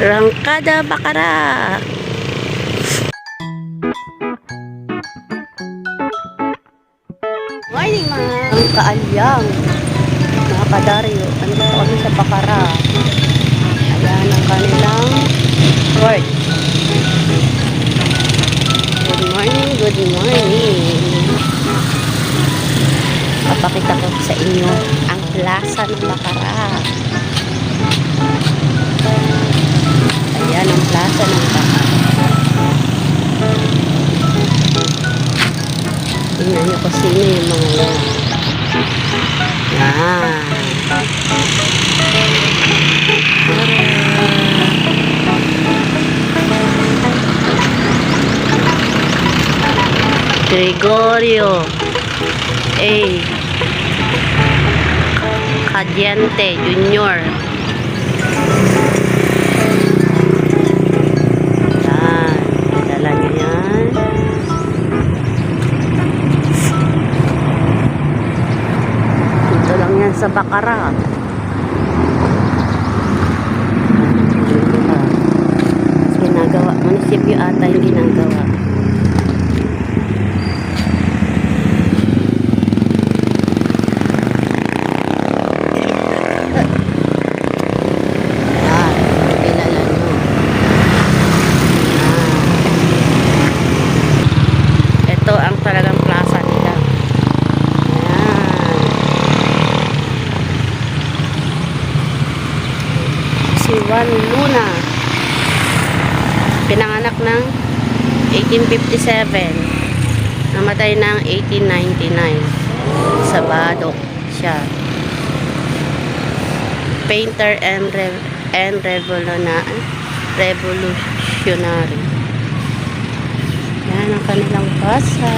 Rangkada Bakara. Morning mga ang kaalyang. Mga kadaryo. Andito kami sa Bakara. Ayan ang kanilang court. Good morning, good morning. Papakita ko sa inyo ang plaza ng Bakara. Ayan ang plaza ng Bakara. Tingnan niyo kung sino yung mga yan. Yan. Gregorio A. Cadiente Junior. Sa Bakara. Ginagawa. Munisipyo ata yung ginagawa. Yan. Kilala nyo. Yan. Ito ang talagang plaza nila. Yan. Si Juan Luna. Pinanganak ng 1857. Namatay ng 1899. Sa Badok siya. Painter and re- and revolutionary. Yan ang kanilang basa.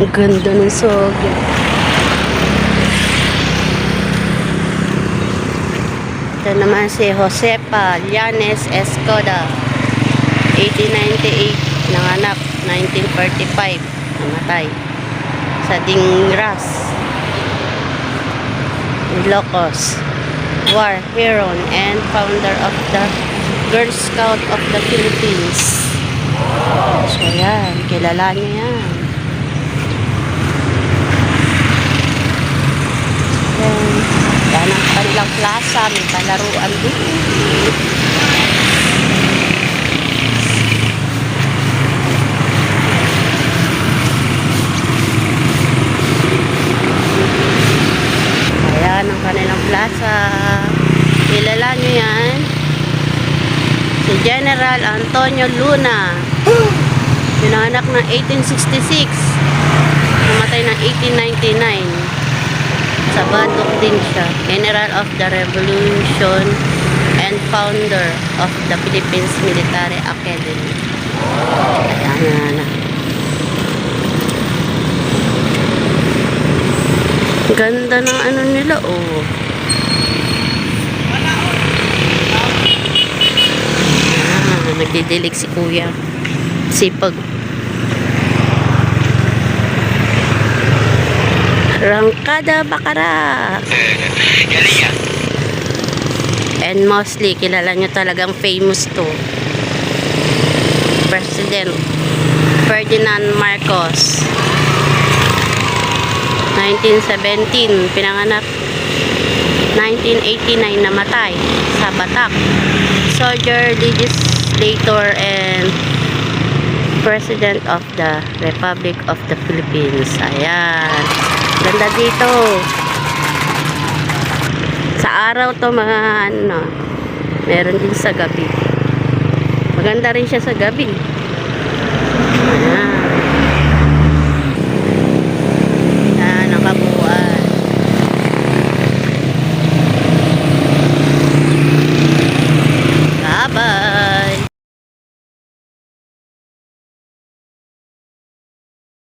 Ang ganda ng sogya. Ito naman si Josepa Llanes Escoda. 1898. Nanganak. 1945. Namatay. Sa Dingras. Ilocos. War hero and founder of the Girl Scout of the Philippines. So yan, kilala niyo yan. Yan, yan ang kanilang plaza, may palaruan din. Ayan ang kanilang plaza. Kilala niyo yan. Si General Antonio Luna. Pinahanak ng 1866. Namatay ng 1899. Sa Batok din siya. General of the Revolution and founder of the Philippines Military Academy. Ayan na. Ganda ng ano nila, oh. Ah, nagdidilig si kuya. Sipag. Rangkada Bakara. And mostly, kilala nyo talagang famous to. President Ferdinand Marcos. 1917, pinanganak. 1989, namatay sa Batak. Soldier, legislator, and President of the Republic of the Philippines. Ayan. Ganda dito. Sa araw to mga ano, meron din sa gabi. Maganda rin siya sa gabi.